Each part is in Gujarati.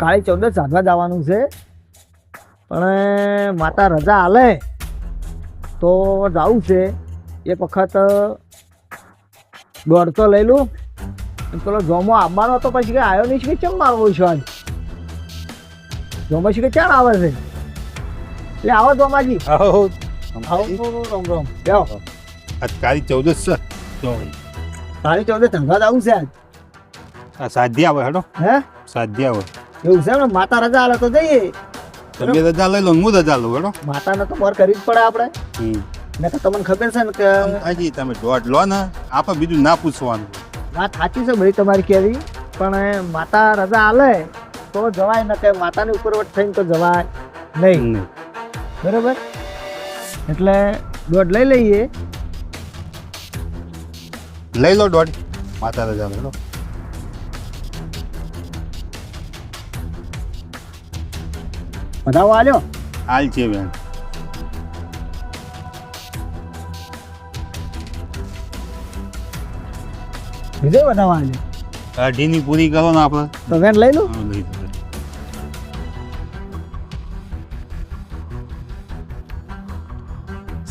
કાળી ચૌદસ સાધવા જવાનું છે. પણ માતા રજા હાલે તો જવું છે. એક વખત દોડતો લઈ લઉં. પેલો જોમો આવવાનો હતો પછી કે આવ્યો નહીં? છે કે ચમ આવવો છે આજ? જોમો છે કે ક્યાં આવે છે? એટલે આવો જોમાજી આવો. આવો. રામ રામ. બેહો આજ કાળી ચૌદસ છે. કાળી ચૌદસ ધંધા જવું છે આજ. સાધ્ય આવે હેડો. હે? સાધ્ય આવે એવું છે ને? માતા રજા હાલે તો જઈએ. તમે રજા લઈ લો હું રજા લઉં હેડો. માતાને તો બર કરવી જ પડે આપણે. ને તો તમને ખબર છે ને કે હાજી તમે દોઢ લો ને આપણે બીજું ના પૂછવાનું. વાત સાચી છે ભાઈ તમારી કેવી પણ માતા રજા આલે તો જવાય ન કે માતાની ઉપરવટ થઈને તો જવાય નહીં. બરોબર? એટલે દોઢ લઈ લઈએ. લઈ લો દોઢ. માતા રજા હેડો. વધાવો આલ્યો હાલ છે બેન. બીજો વધાવો આલ્યો અઢીની પૂરી કરો ને આપણે. તો વેન લઈ લો. લઈ લો.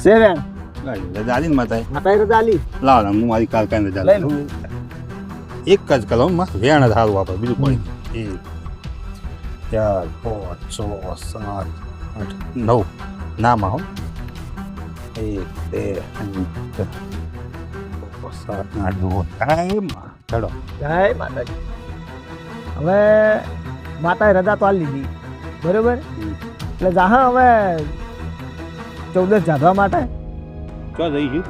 છે વેન? લાઈ લો. રજા આલી ને માતાએ માતાએ રજા આલી લાવ હું મારી કાલકાની રજા એક જ કલમ મસ્ત વેણ ધારું આપણે બીજું કોઈ ચાર પાંચ છ સાત આઠ નવ. નામાં હો એક બે સાત આઠ નવ ટાઈમ ચડો જય માતાજી. હવે માતાએ રજા તો આલી લીધી. બરોબર? એટલે જાહા હવે ચૌદસ જાધવા માટે. ચો જઈશું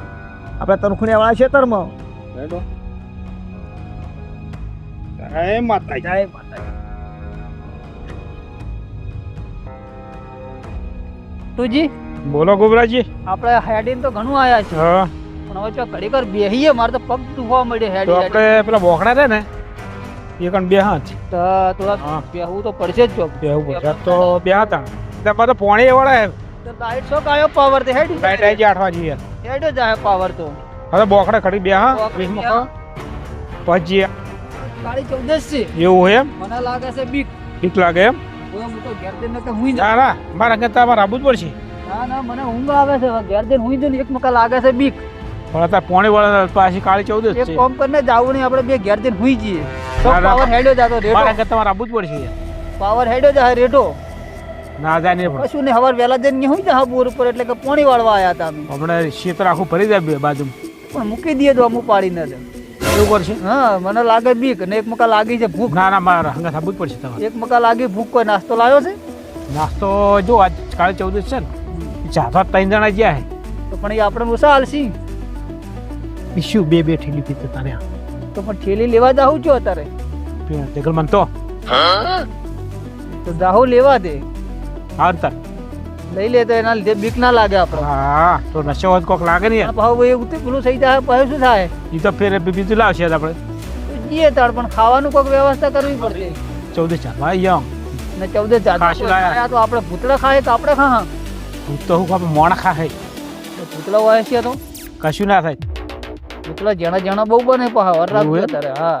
આપણે તનખુણિયા વાળા ખેતરમાં ચડો જય માતા જય માતાજી. તુજી બોલો ગોબરાજી. આપણે હેડીને તો ઘણું આયા છે. હા. પણ હવે જો ઘડી કર બેહીએ મારે તો પગ દુખવા મળ્યો હેડ હેડી હેડી. આપણે પેલા બોખણા છે ને એ કણ બે હાથ. તો થોડા બેહવું તો પડશે જ જો. બેહવું પડશે. તો બે હતા તમારે તો પોણી એવાળા તો લાઈટ શો કાયો પાવર તે હેડી. લાઈટ આવી જાય આઠ વાગી હેડ્યો જાય પાવર તો. હવે બોકડા ખડી બે હા. પછી કાળી ચૌદસ છે. એવું એમ? મને લાગે છે બીક. બીક લાગે એમ? હું ના ના મારા આવવું જ પડશે. ના ના મને ઊંઘ આવે છે. ઘેર જઈને હુઈ જઈને એક મકા લાગે છે બીક. પણ અત્યારે પોણી વળે પાછી કાળી ચૌદ જ છે. કોમ કરીને જાવું નહીં. આપણે બે ઘેર જઈને હુઈ જઈએ. તો પાવર હેડ્યો જાતો મારા રેટો તમારે આવવું જ પડશે. પાવર હેડ્યો જાય રેટો ના જાય નહીં કશું નહીં. હવાર વહેલા જઈને હુઈ જા બોર ઉપર. એટલે કે પોણી વાળવા આવ્યા હતા અમે. હમણાં ક્ષેત્ર આખું ભરી જાય બે બાજુ પણ મૂકી દઈએ તો અમુક ન જ. એવું કરશે હા મને લાગે બીક ને એક મકા લાગી છે ભૂખ. ના ના મારા હંગા જ પડશે તમારે. એક મકા લાગી ભૂખ કોઈ નાસ્તો લાવ્યો છે? નાસ્તો જો આજ કાળી ચૌદ છે ને. ચાધવા ત્રણ જણા ગયા છે તો પણ એ આપણે ઓછા હાલશી. શું બે બે ઠેલી પીતે તારે તો પણ ઠેલી લેવા જાઉં છું અત્યારે? દેખલ મન તો. તો જાહુ લેવા દે. આવતા લઈ લે તો એના લીધે બીક ના લાગે આપણે. હા તો નશો હોત કોક લાગે ને પણ ભાવ એ ઉતી પેલું થઈ જાય પછી શું થાય? એ તો ફેર બીજું લાવશે આપણે. જઈએ તાર પણ ખાવાનું કોઈક વ્યવસ્થા કરવી પડશે. ચૌદ ચાર ભાઈ યંગ ને ચૌદ ચાર. તો આપણે ભૂતળા ખાય તો આપણે ખા ભૂત તો હું આપણે મોણ ખા તો ભૂતળા હોય છે તો? કશું ના થાય. ભૂતળા જણા જણા બહુ બને પા હવાર રાત હા.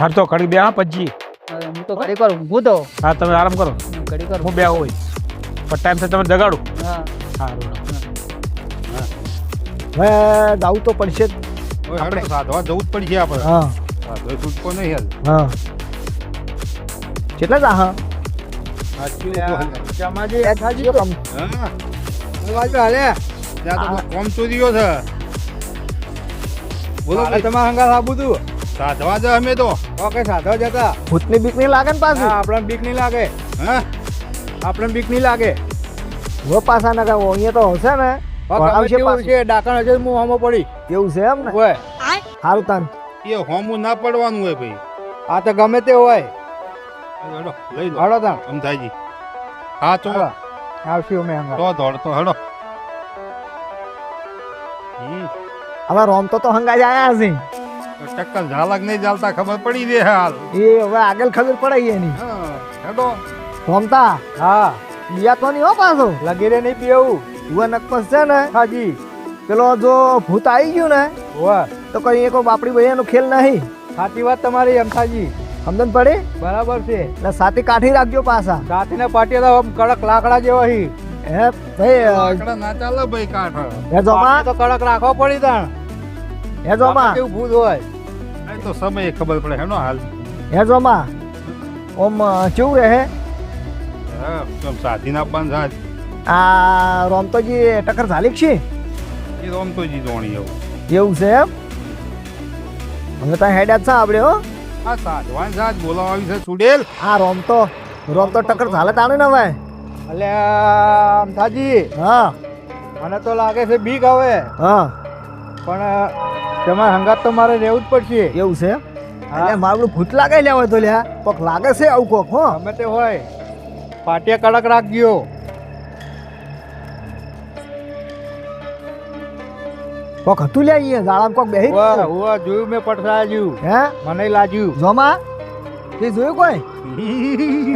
હર તો ખડી બે હા પછી હું તો ઘડી કરું હું તો. હા તમે આરામ કરો. ઘડી કર હું બે હોય. પણ ટાઈમથી તમે જગાડું. સારું. હવે જાવું તો પડશે જ. હવે સાધવા જવું જ પડશે આપણે. હા. સાધવા છૂટકો નહીં હાલ. હા. કેટલા જા હા. ચમાજી તો. કમ. હા. બાજુ હાલે. ત્યાં તો કોમ ચોરીઓ છે. બોલો. તમારા હંગાત આબુ તું. સાધવા જ અમે તો. ઓકે સાધવા જતા. ભૂતની બીક નહીં લાગે ને પાછું? આપણે બીક નહીં લાગે. હા. આપણે બીક નહીં લાગે. વો પાછા ના કાંઈ અહીંયા તો હશે ને. આવશે પાછું. છે ડાકણ હજુ હું હોમો પડી. એવું છે એમ ને? હોય. સારું તાન. એ હોમું ના પડવાનું હોય ભાઈ. આ તો ગમે તે હોય. હડો લઈ લો. હડો તાન. અમથાજી હા તો. આવશું અમે હંગાત. તો દોડતો તો હમ, હવે રોમ તો તો હંગા જ આયા હશે. ટક્કર ઝાલક નહીં ચાલતા ખબર પડી દે હાલ. એ હવે આગળ ખબર પડાય એની. હેડો. રોમતા હા. બિયા તો નહીં હો પાછો. લગીરે નહીં પીવું. ઉવા નકપસ છે ને. હાજી. પેલો જો ભૂત આવી ગયું ને હોય તો કઈ એક બાપડી ભૈયાનો ખેલ નહીં. સાચી વાત તમારી અમથાજી. સમજણ પડી? બરાબર છે. એટલે સાથી કાઠી રાખજો પાછા. સાથીને પાટીએ તો કડક લાકડા જેવા હી. હે ભાઈ લાકડા ના ચાલે ભાઈ કાઠ. હે જોમા? તો કડક રાખવો પડી તાણ. હે જોમા? કેવું ભૂત હોય? તો સમય ખબર પડે હેનો હાલ. હે જોમા? ઓમ કેવું રહે? હા કેમ સાધીના પણ સાથ. આ રોમતોજી ટક્કર ઝાલી છે. એ રમતોજી જોણી એવું એવું છે એમ? અમે ત્યાં હેડ્યા જ છે આપણે હો. હા સાધવાન સાથ બોલાવી છે સુડેલ. આ રોમતો રોમતો ટક્કર ઝાલે તાણે ને હવે. અલ્યા થાજી. હા. મને તો લાગે છે બીક આવે હા. પણ તમારે હંગાત તો મારે રહેવું જ પડશે. એવું છે એટલે મારું ભૂત લાગે લેવા તો લ્યા. કોક લાગે છે આવું કોક હો. અમે તે હોય. પાટીએ કડક રાખજો. કોક હતું લે અહીંયા? જાળામાં કોક બેહી ગયું. જોયું મેં પડસાયા હે? મને લાજ્યું જોમા? તે જોયું કોઈ?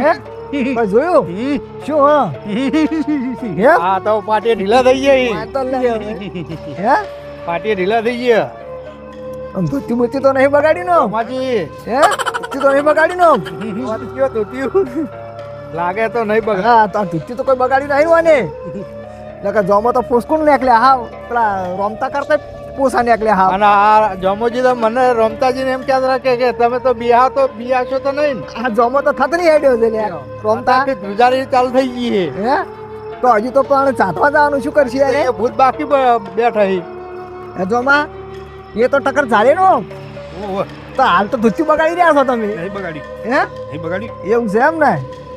હે? કોઈ જોયું? શું હા? હે? આ તો પાટીએ ઢીલા થઈ ગઈ તો લે હે? પાટિયા ઢીલા થઈ ગયા. આમ ધોતી તો નહીં બગાડી નો માજી હે? ધોતી તો નહીં બગાડી નો કયો ધોતિયું. લાગે તો નહીં બગા હા તો આ તો કોઈ બગાડી નહીં હોય ને. નકર જોમો તો પોસકું નીકળ્યા. હા પેલા રમતા કરતા પોસા નીકળ્યા હા અને આ જોમોજી તો મને રોમતાજીને એમ ક્યાં રાખે કે તમે તો બિહા તો બિહાશો તો નહીં આ જોમો તો થત નહીં હેડ્યો છે લ્યા. રમતા? કે ગુજારી ચાલુ થઈ ગઈ હે હે? તો હજી તો પણ ચાથવા જવાનું શું કરશે અરે ભૂત બાકી બેઠા છે. હે જોમા એ તો ટક્કર ચાલે નો. તો હાલ તો ધૂતી બગાડી રહ્યા છો તમે. નહીં બગાડી. હે? નહીં બગાડી. એવું છે એમ ને?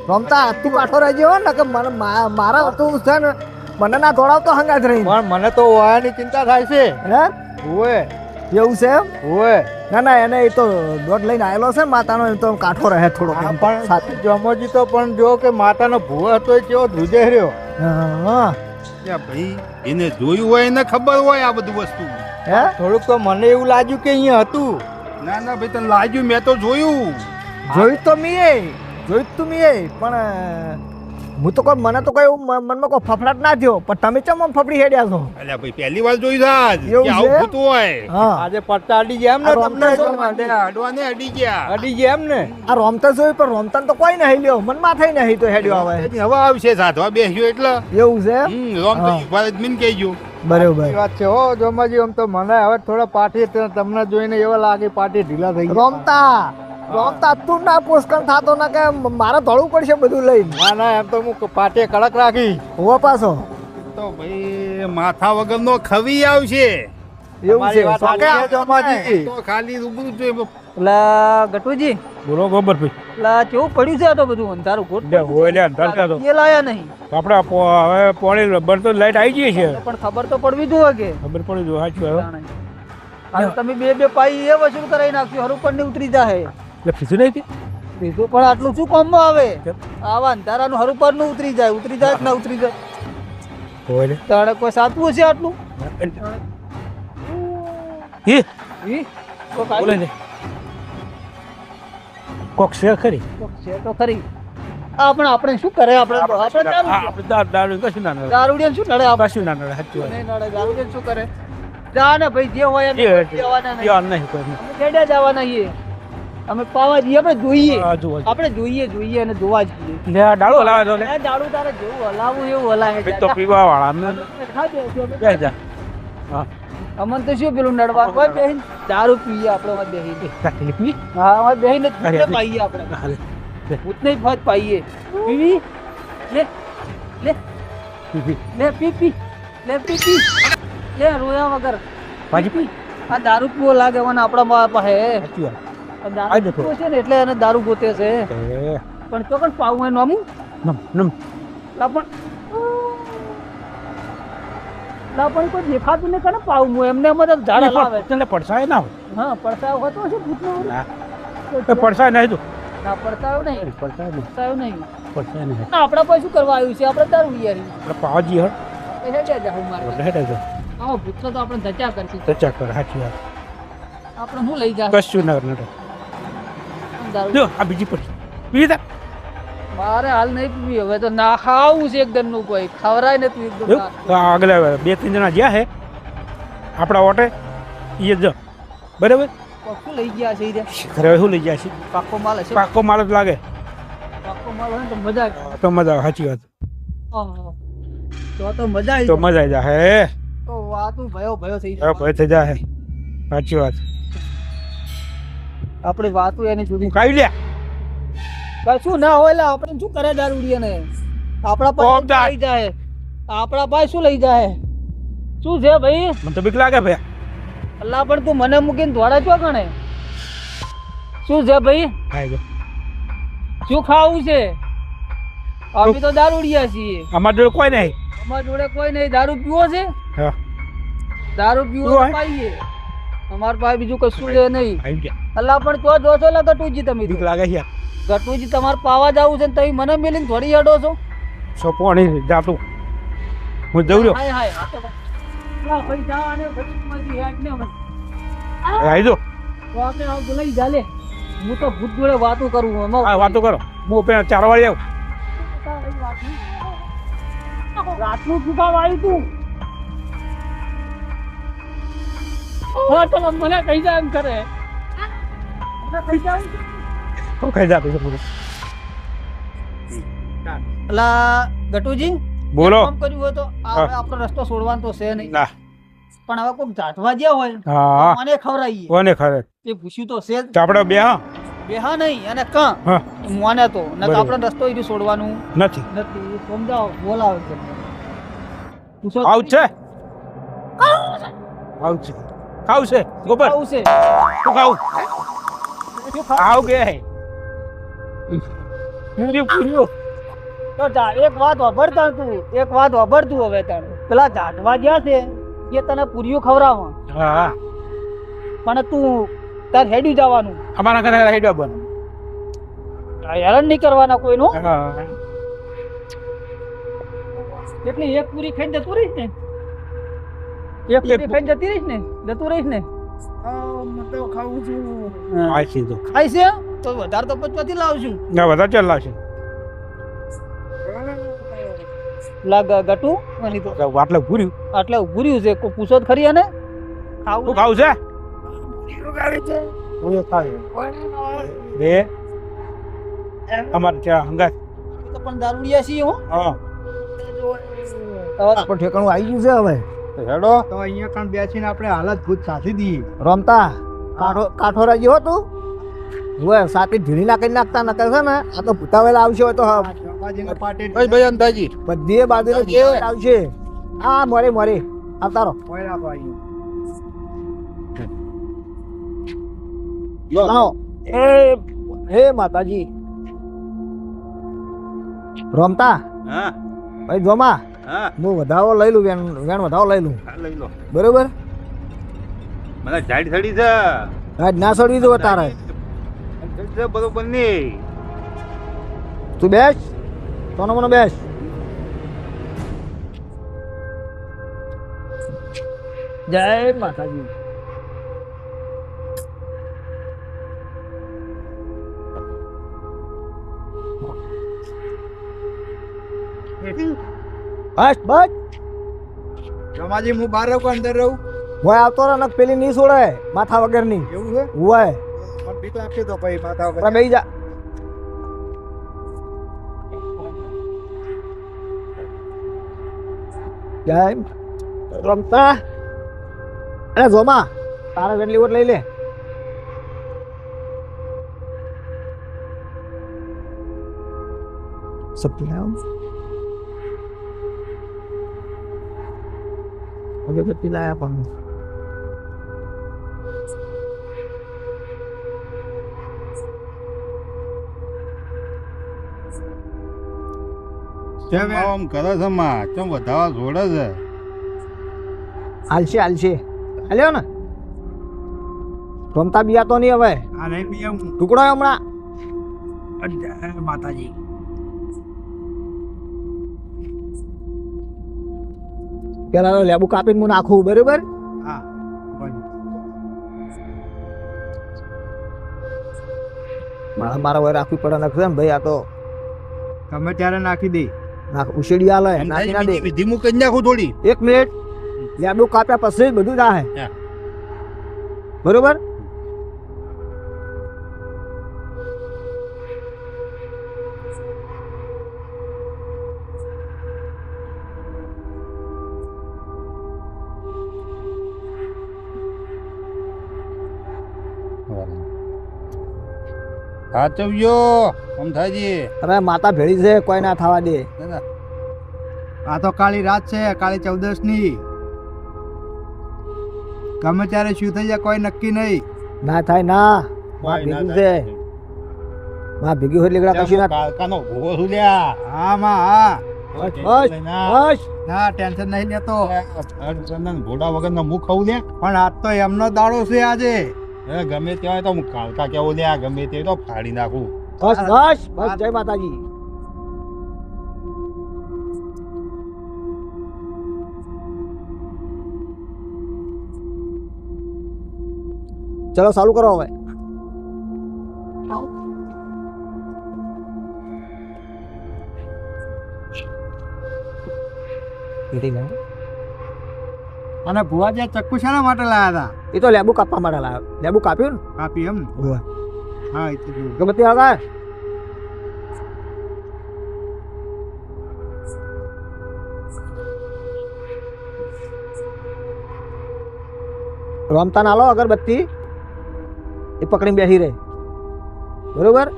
રમતા તું કાઠો રહી હો ને કે મને મારા હતું છે ને મને ના દોડાવતો હંગાજ રહી. પણ મને તો વાયાની ચિંતા થાય છે. હે? ઓવે એવું છે એમ? ઓવે ના ના એને એ તો દોઢ લઈને આવેલો છે માતાનો એ તો કાઠો રહે થોડો પણ જમોજી તો પણ જો કે માતાનો ભૂવો હતો એ કેવો ધ્રુજે રહ્યો. હા. ભાઈ એને જોયું હોય એને ખબર હોય આ બધું વસ્તુ. હે? થોડુંક તો મને એવું લાગ્યું કે અહીંયા હતું. ના ના ભાઈ તને લાગ્યું મેં તો જોયું. જોયું તો મીએ. જોયું તો મીએ પણ હું તો કોઈ મને તો કોઈ એવું મનમાં કોઈ ફફડાટ ના થયો પણ તમે ચમ આમ ફફડી હેડ્યા છો? એટલે ભાઈ પહેલી વાર જોઈ છે આજ એવું કે આવું છે? હોય. હા. આજે પડતા અડી ગયા એમ ને તમને? અડવાને અડી ગયા. અડી ગયા એમ ને? આ રોમતા જોયું પણ રોમતા તો કોઈ નહીં લ્યો. મનમાં થઈ નહીં તો હેડ્યો આવે હવે. આવશે સાધવા બેસ્યો એટલે. એવું છે? રોમતા ભારત મીન કહેજો બરોબર. વાત છે. હો જોમાજી આમ તો મને હવે થોડા પાટી તમને જોઈને એવા લાગે પાટી ઢીલા થઈ ગયા. રમતા! રમતા તું ના પોસ્કન થાતો ના કે મારે ધોળવું પડશે બધું લઈને. ના ના એમ તો હું પાટે કડક રાખી. હોવા પાછો. તો ભાઈ માથા વગરનો ખવી આવશે. એવું છે. વાત શોકે સાચી છે, આવતો જોમાજી. તો ખાલી રૂબરૂ જોઈએ. પેલા ગટુજી. બોલો ગોબર ભાઈ પેલા કેવું પડ્યું છે આ તો બધું? અંધારું લે હોય લે અંધાર તો. એ લાયા નહીં. આપણે હવે પોણી બનતો લાઈટ આવી ગઈ છે. પણ ખબર તો પડવી જોઈએ કે. ખબર પડી જો સાચું હવે જાણે. હાલ તમે બે બે પાઈ એ વસૂલ કરાવી નાખ્યું હરું પણ ઉતરી જાય એટલે ફીસું નહીં હતી? પણ આટલું શું કામમાં આવે? આવા અંધારાનું હરું પરનું ઉતરી જાય ઉતરી જાય ના ઉતરી જાય? કોઈ તાણે કોઈ સાચવું હશે આટલું? હી? ઈ? બોલે ને. કોક છે ખરી? કોક છે તો ખરી. આપણે આપણે શું કરે? આપણે આપણે આપણે દારૂ દારૂ કશું ના નડે. દારૂડિયાને શું નડે આપણે? કશું ના નડે, સાચું નહીં નડે. દારૂડિયાને શું કરે? જા ને ભાઈ જે હોય એને જવાના નહીં. અમે પાવા જઈએ આપણે જોઈએ. આપણે જોઈએ જોઈએ અને જોવા જઈએ. લે ડાળો લાવે તો લે. એ તારે જેવું હલાવું એવું હલાવે તો પીવા વાળા અમને. બે જા. હા. અમન તો શું પેલું નડવા? કોઈ બેહીન દારૂ પીએ આપણે માં બેહીને. પી? હા અમે બેહીને જ પાઈએ આપણે. ભૂતને ફત પાઈએ. પીવી? લે લે. લે પી પી. લે પી પી. લે રોયા વગર. પાજી પી આ દારૂ પીવો લાગે મને આપણા મા પાસે દારૂ છે ને એટલે એને દારૂ ગોતે છે. પણ ચોકન પાવું એનું આમું નમ. પણ લા પણ કોઈ દેખાતું નહીં કને પાવું હું એમને એમ જ ઝાડ હલાવે તને પડસાય ના હોય. હા પડતાવ હતો છે ભૂતનો ના. પડસાય નહીં તું. ના પડતાવ નહીં. પડસાય નહીં. પડતાવ નહીં. પડસાય નહીં. આપણા પાસે શું કરવા આવ્યું છે? આપણે દારૂ યારી આપણે પાવાજી હળ હેડ્યા જાહું મારે. આપણે હેઠે જો. આવો ભૂતનો તો આપણે ધચા કરશું. ચર્ચા કર સાચી વાત. આપણે શું લઈ જા કશું ના નડે. દારૂ. જો આ બીજી પડી. બીજી તા મારે હાલ નહીં પીવી હવે તો ના ખાવું છે એકદમનું કોઈ. ખવરાય નથી એકદમ આગલા બે ત્રણ જણા જ્યાં હે આપણા ઓટે એ જ બરાબર? શું લઈ ગયા છે રે? ઘરે શું લઈ ગયા છે? પાક્કો માલ છે પાકો માલ જ લાગે. પાક્કો માલ હોય તો મજા તો મજા સાચી વાત. તો તો મજા આવી તો મજા આવી જાય હે? તો વાતું ભયો ભયો થઈ જાય. ભય થઈ જાય સાચી વાત. આપણી વાતો એની સુધી કાઈ લે કશું ના હોય આપણે શું કરે દારૂડિયા ને આપણા પાસે. લઈ જાય. આપણા પાસે શું લઈ જાય? શું છે ભાઈ? મને તો બીક લાગે ભાઈ. અલ્લા પણ તું મને મૂકીને ધોળા છો કણે? શું છે ભાઈ? ખાઈ ગયો શું ખાવું છે? અમે તો દારૂડિયા છીએ. અમાર જોડે કોઈ નહીં. અમારા જોડે કોઈ નહીં. દારૂ પીવો છે? હા. દારૂ પીવો? પાઈએ અમારા પાસે બીજું કશું છે નહીં. આવી ગયા અલ્લા પણ તો જોશો લા ગટુજી તમે બીક લાગે છે. ગટુજી તમારે પાવા જવું છે ને તમે મને મેલીને થોડી હેડો છો. છો પાણી જાતું હું જઉં રહ્યો. હાય હાય આ ભાઈ જા અને ભટકમાંથી હેડ ને. આવી દો તો આપણે આવ તો લઈ જા હું તો ભૂત જોડે વાતો કરું એમાં હા વાતો કરો. હું પેલા ચાર વાળી આવું. રાતનું શું કામ આવ્યું તું. હા તો મને કહી જાય એમ કરે. શું ખાઈ જાતું છે. બધું અલા ગટુજી બોલો. કામ કર્યું હોય તો હવે આપણો રસ્તો છોડવાનો તો છે નહીં. ના. પણ હવે કોઈક જાટવા જ્યાં હોય હા. મને ખવડાવીએ. કોને ખરે એ પૂછ્યું તો છે જ. આપણે બે હા? બેહા નહીં અને કાં? મોને તો. નકર બરોબર. રસ્તો એ છોડવાનું. નથી. નથી. સમજાવો બોલાવે છે પૂછો આવું છે? આવું છે. ખાવું છે. ગોબર. આવું છે. ખાવું? આવું કે પૂરી પૂરી તો જા એક વાત વાપરતા તું એક વાત વાપરતું હવે તારે. પેલા જાટવા જ્યાં છે એ તને પૂરીઓ ખવડાવવા. હા. પણ તું તાર હેડી જવાનું. અમારા ઘરે રાઈડ બન હેરાન નહીં કરવાના કોઈનું? એટલે એક પૂરી ખાઈને જતું રહીશ ને? એક પૂરી ખાઈને જતી રહીશ ને? જતું રહીશ ને? ખાવું છું. તો. વધારે તો પચવાથી લાવશું. ના વધારે ચાલ છે લાગ ગટુ અને તો આટલે પૂર્યું આટલે ઉભું છે. કોઈ પૂછો તો ખરી અને ખાવું ખાવું છે? બે. અમારે ત્યાં હંગાત. તો પણ દારૂડિયા છીએ હો. હા. પણ ઠેકાણું આવી ગયું છે હવે. હેડો. તો અહીંયા કાન બેસીને આપણે હાલત ભૂત સાચી દઈએ. રમતા કાઠો કાઠો રાજી હો તું. હોય સાથી ઢીલી નાખી નાખતા નકર છે ને આ તો ભૂતાવેલા આવશે હોય તો ભાઈ ભાઈ અંદાજી બધી બાજુ આવશે? આ મરે મરે. આવતા રહો. કોઈ લાવો. એ હે માતાજી. રમતા. હા. ભાઈ જોમા હા. વધાવો લઈ લઉં વેણ વેણ વધાવો લઈ લઉં લઈ લો. બરોબર? મને જાડી સડી છે. હા ના સડવી જો તારે. બરોબર નહીં. તું બેસ. તોનો મને બેસ. જય માતાજી. બસ બસ. જમાજી હું બહાર રહું કે અંદર રહું? હોય આવતો રહે ને પેલી નહીં છોડાય માથા વગરની. એવું છે? હોય. બીક લાગશે તો પછી માથા વગર. બેસી જા. જય રમતા. અરે જોમા તારા વેટલી ઓટ લઈ લે. સબ્જી અગરબત્તી લાયા પણ. કેમ આમ કરે છે માં? કેમ વધાવા જોડે છે? હાલશે હાલશે. હાલ્યો ને? રમતા બિયા તો નહીં હવે. આ નહીં બી ટુકડો હમણાં. માતાજી. પેલા લેબુ કાપીને હું નાખું બરોબર? હા મારા મારા વય રાખવી પડે નાખશે ને ભાઈ આ તો તમે ત્યારે નાખી દે. નાખ ઉછેડી આલે નાખી ના દે. હું કરી નાખું થોડી. એક મિનિટ. લેબુ કાપ્યા પછી જ બધું જાહે. બરોબર? સાચવજો અમથાજી તમે માતા ભેળી છે કોઈ ના થવા દે. આ તો કાળી રાત છે કાળી ચૌદશની ગમે ત્યારે શું થઈ જાય કોઈ નક્કી નહીં. ના થાય ના. માં ભેગું છે. માં ભેગી હોય લીગડા કશું ના કાલકાનો ભોગો શું લ્યા? હા માં હા. ના. ટેન્શન નહીં લેતો. ઘોડા વગરનો મુખ ખાવું દે પણ આજ તો એમનો દાડો છે આજે. એ ગમે તે હોય તો હું કાલકા કેવું લે ગમે તે તો ફાડી નાખું. બસ બસ બસ જય માતાજી. ચલો ચાલુ કરો હવે. અને ભુવા જે ચક્કુ શાના માટે લાયા એ તો લેબુ કાપવા માટે લાવ્યો લેબુ કાપ્યું ને? હતા કાપી એમ? હોવે. હા એ તો જોયું. ગમે તે આગળ રમતા ના લો અગરબત્તી. એ પકડીને બેસી રહે. બરોબર?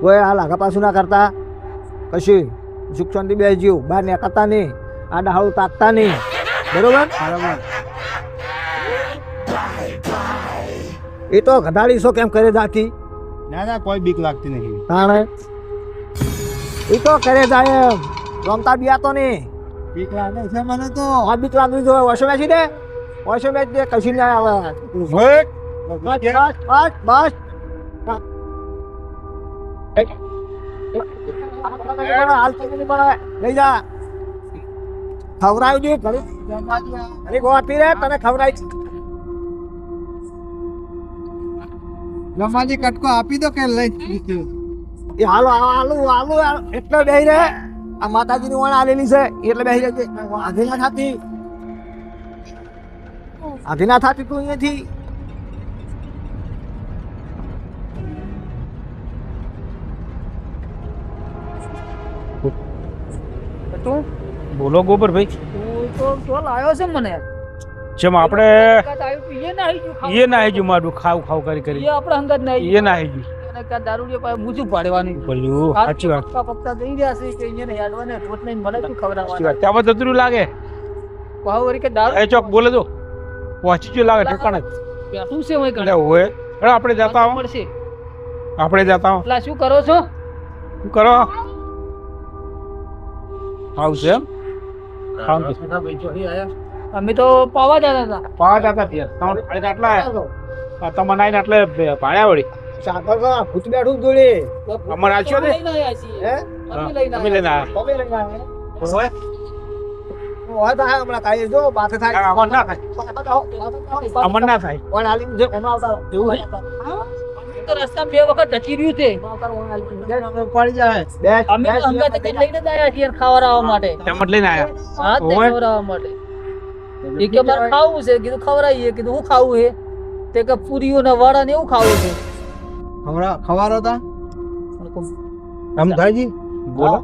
કોઈ હાલ આગા પાછું ના કરતા. કશું. સુખ શાંતિ બેસજો બહાર નીકળતા નહીં. આ ડાળું તાકતા નહીં. બરોબર? બરોબર. એ તો ગધાડીશો કેમ કરે જાતી? ના ના કોઈ બીક લાગતી નહીં તાણે? એ તો કરે જાય રમતા બિયા તો નહીં. બીક લાગે છે મને તો. આ બીક લાગવી જોઈએ. વોશો મેચી દે. વોશો મેચ દે કશું ના આવે. બસ બસ બસ હાલ તો નહીં લઈ જા. ખવડાવી દે ઘણી ઘણી ગોતી રે તને ખવડાવી રમાજી કટકો આપી દો કે લઈ એ હાલો હાલો હાલો એટલે બેહી રે. આ માતાજીની વણ આલેલી છે એટલે બેહી રહેજે આધી ના થાતી. આધી ના થાતી તું અહીંયાથી. તું? બોલો ગોબરભાઈ તું તો તો લાયો છે મને. જેમ આપણે એ ના આવી ગયું મારું ખાવ ખાવ કરી કરી. આપણે હંગત ના એ ના આવી કાં દારૂડિયા પાસે મૂછું પાડવાની? બોલ્યું સાચી વાત. પપ્પા પપ્પા રહ્યા છે કે અહીંયા હેડવાને ઠોટ નહીં મને શું ખવડાવવાનું ત્યાં બધું લાગે. ભાવ કે દારૂ? એ ચોક બોલે તો. પહોંચી ગયો લાગે ઠેકાણે શું છે હોય એટલે હોય આપણે જતા આવો. આપણે જતા આવો. શું કરો છો? શું કરો? આવશે એમ? અમે તો પાવા જતા હતા. ત્યાં. તમારે ભાડે આટલા આ તમને આવીને આટલે ભાડ્યા વળી. સાકર તો ભૂત બેઠું જોડે. અમારે આચ્યો ને હે? અમે લઈને આવ્યા તમે લઈને આવ્યા. હોય? હોય તો હમણાં કાઈ જો માથે થાય. અમર ના થાય. અમર ના થાય. પણ આલી જે. આવતા એવું હોય તો રસ્તા બે વખત ઢચી રહ્યું છે. પડી જાય. અમે તો હંગાતે લઈને જ આવ્યા છીએ ખવડાવવા માટે. ચમટ લઈને આવ્યા હા. ખવડાવવા માટે. એ કે મારે ખાવું છે. કીધું ખવડાવીએ કીધું હું ખાવું છે તે કે પૂરીઓ ને વડા ને એવું ખાવું છે. ખવડા ખવારો તા. અમથાજી બોલો.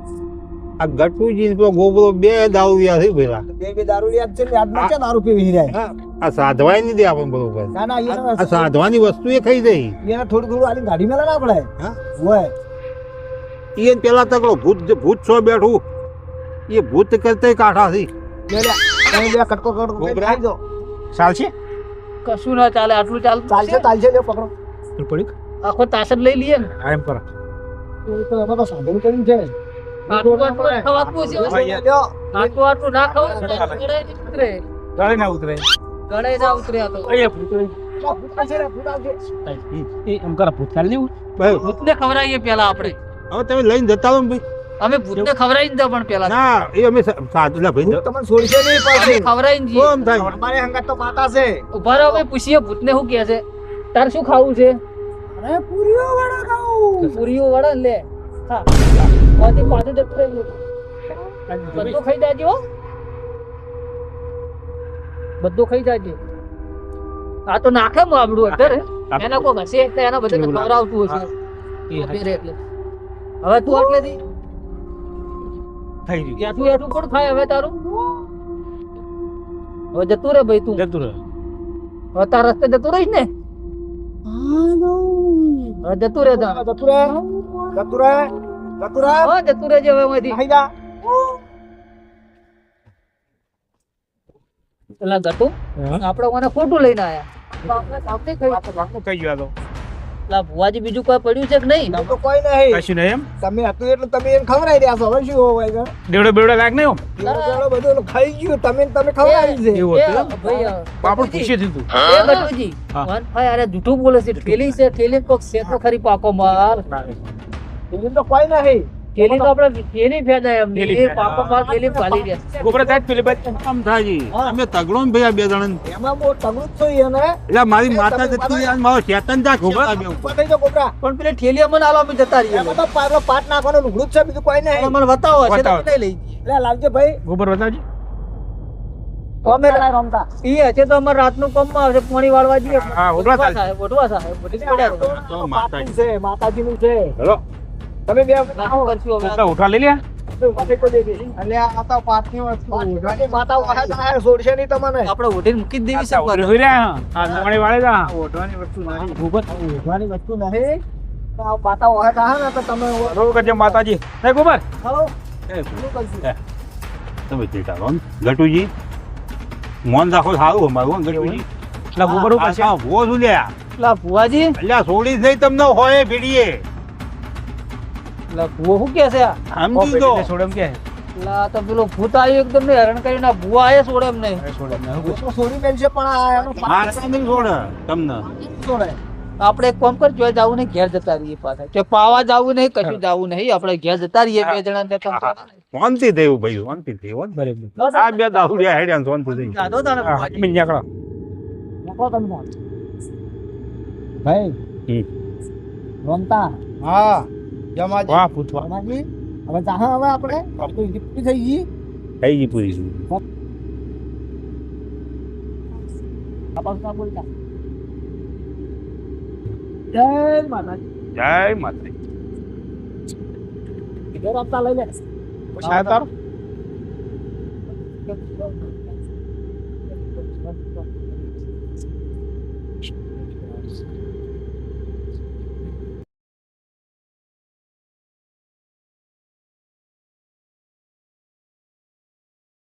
આ ગટુજી તો ગોબરો બે દારૂ થઈ પેલા બે બે દારૂ છે છે દારૂ પીવી રહ્યા આ સાધવાય નહીં દે આપણને બરોબર. ના ના આ સાધવાની વસ્તુ એ ખાઈ જાય એને થોડું થોડું આલી ગાડી મેલા ના પડે. હા? હોય. એ પેલા તકડો ભૂત ભૂત છો બેઠું. એ ભૂત કરતા કાઠા થી. લે લે તમે બે કટકો કટકો કરી ગોબરા? ખાઈ જાઓ. ચાલશે? કશું ના ચાલે આટલું ચાલતું ચાલશે ચાલશે લે પકડો. પડીક. આખો તાસર લઈ લઈએ ને. આ એમ કરો એ તો એમાં તો સાંભળ્યું કર્યું છે. આટલું આટલું ખવાતું છે. ભાઈ, લ્યો. આટલું આટલું ના ખવાય તો ગળાએ નહીં ઉતરે ગળે ના ઉતરે ઉતરે આ તો અહીંયા ભૂત હોય. લો, ભૂત આવશે રે, ભૂત આવશે. એ એમ કરે ભૂત નહીં ભૂતને ખવડાવીએ પેલા આપણે. હવે તમે લઈને જતા રહો ભાઈ. અમે ભૂતને ખવડાવી દો પણ પેલા ના એ અમે સાધલા ભાઈ. તમને છોડશે નહીં પડશે ખવડાવીને જઈએ. કોમ થાય? અમારે હંગાત તો માતા છે. ઊભા રહો અમે પૂછીએ ભૂતને શું કહે છે. તારે શું ખાવું છે? અરે પૂરીઓ વડા ખાવું પૂરીઓ વડા લે. હા. પાછી પાછું જતું ખાઈ હો. બધું ખાઈ જાજે. આ તો નાખે માબડું અત્યારે. એના કોઈ હશે એટલે એના બધા. ખવડાવતું હશે. એટલે. હવે તું આટલેથી થઈ ગયું. એઠું એઠું પણ થાય હવે તારું? હવે જતું રે ભાઈ તું. જતું રહે હવે તાર રસ્તે જતું રહીશ ને? હવે જતું રહે તાણ. જતું રે. જતું રે. જતું રહે હા જતું રહેજે હવે અહીંથી. નાહી જા પેલા ગટુ હા. આપણે મને ખોટું લઈને પેલા ભુવાજી બીજું કોઈ પડ્યું છે કે નહીં? તો કોઈ નહીં. કશું નહીં એમ? તમે હતું એટલે તમે એમ ખવડાવી રહ્યા છો. હવે શું હોય છે દેવડો બેવડો લાગ નહીં હો? બધું ખાઈ ગયું. તમે તમે ખવડાવી છે. એવું હતું? ભાઈ આપણે પૂછ્યું તું. એ બટુજી મન ભાઈ અરે જૂઠું બોલે છે. ઠેલી છે ઠેલી કોક છે તો ખરી પાકો માર તો કોઈ નહીં. ઠેલી તો આપણે ઠેલી ફેદાય અમને એ પાપા માર ઠેલી પાલી દે. ગોબરા થાય પેલી બાજુ. આમ થાજી અમે તગડો ને ભાઈ બે જણા એમાં બહુ તગડું જ છું એને. એટલે મારી માતા જતી રહી મારો ચેતન જા ગોબર? પકડી જો ગોબરા પણ પેલી ઠેલી અમને આલો અમે જતા રહીએ. એમાં તો પાટલો પાટ નાખવાનો લુગડું છે બીજું કોઈ નહીં. મને બતાવો છે તો બતાવો. લઈ જઈએ. એટલે લાવજો ભાઈ. ગોબર બતાવજે. અમે માતાજી. નું છે. તમે બે નાખો કરશું હવે. ઉઠવા લઈ લે તમે. ગટુજી. મોન રાખો સારું અમારું ગટુજી. એટલે ગોબર પેલા ભુવાજી? અલ્યા છોડી જ નહીં તમને હોય ભેડીએ. પેલા ભુવો શું કે છે સમજી દો છોડે કે પેલા તો પેલો ભૂત આવ્યો એકદમ ને હેરાન કરીને આ ભુવા આયે છોડે એમ નહીં. છોડે એમ નહીં. તો પણ આ એનો મારતા નહીં છોડે તમને. છોડે. આપણે એક કોમ કર જવું જાવું નહીં ઘેર જતા રહીએ પાછા. કે પાવા જવું નહીં કશું જવું નહીં આપણે ઘેર જતા રહીએ બે જણા ને શાંતિ થયું ભાઈ શાંતિ થઈ હો. બરાબર. આ બે દારૂડિયા હેડ્યા શાંતિ થઈ જાદો તાણે હા, નીકળો. નાખો તમે. ભાઈ. રમતા. હા. જમાજી વાહ પૂછવા. રમાજી હવે ચાહે હવે આપણે. તો જીતતી થઈ ગઈ. થઈ ગઈ પૂરી બાપા જય માતાજી. જય માતા ઘેર આપતા લઈ લે.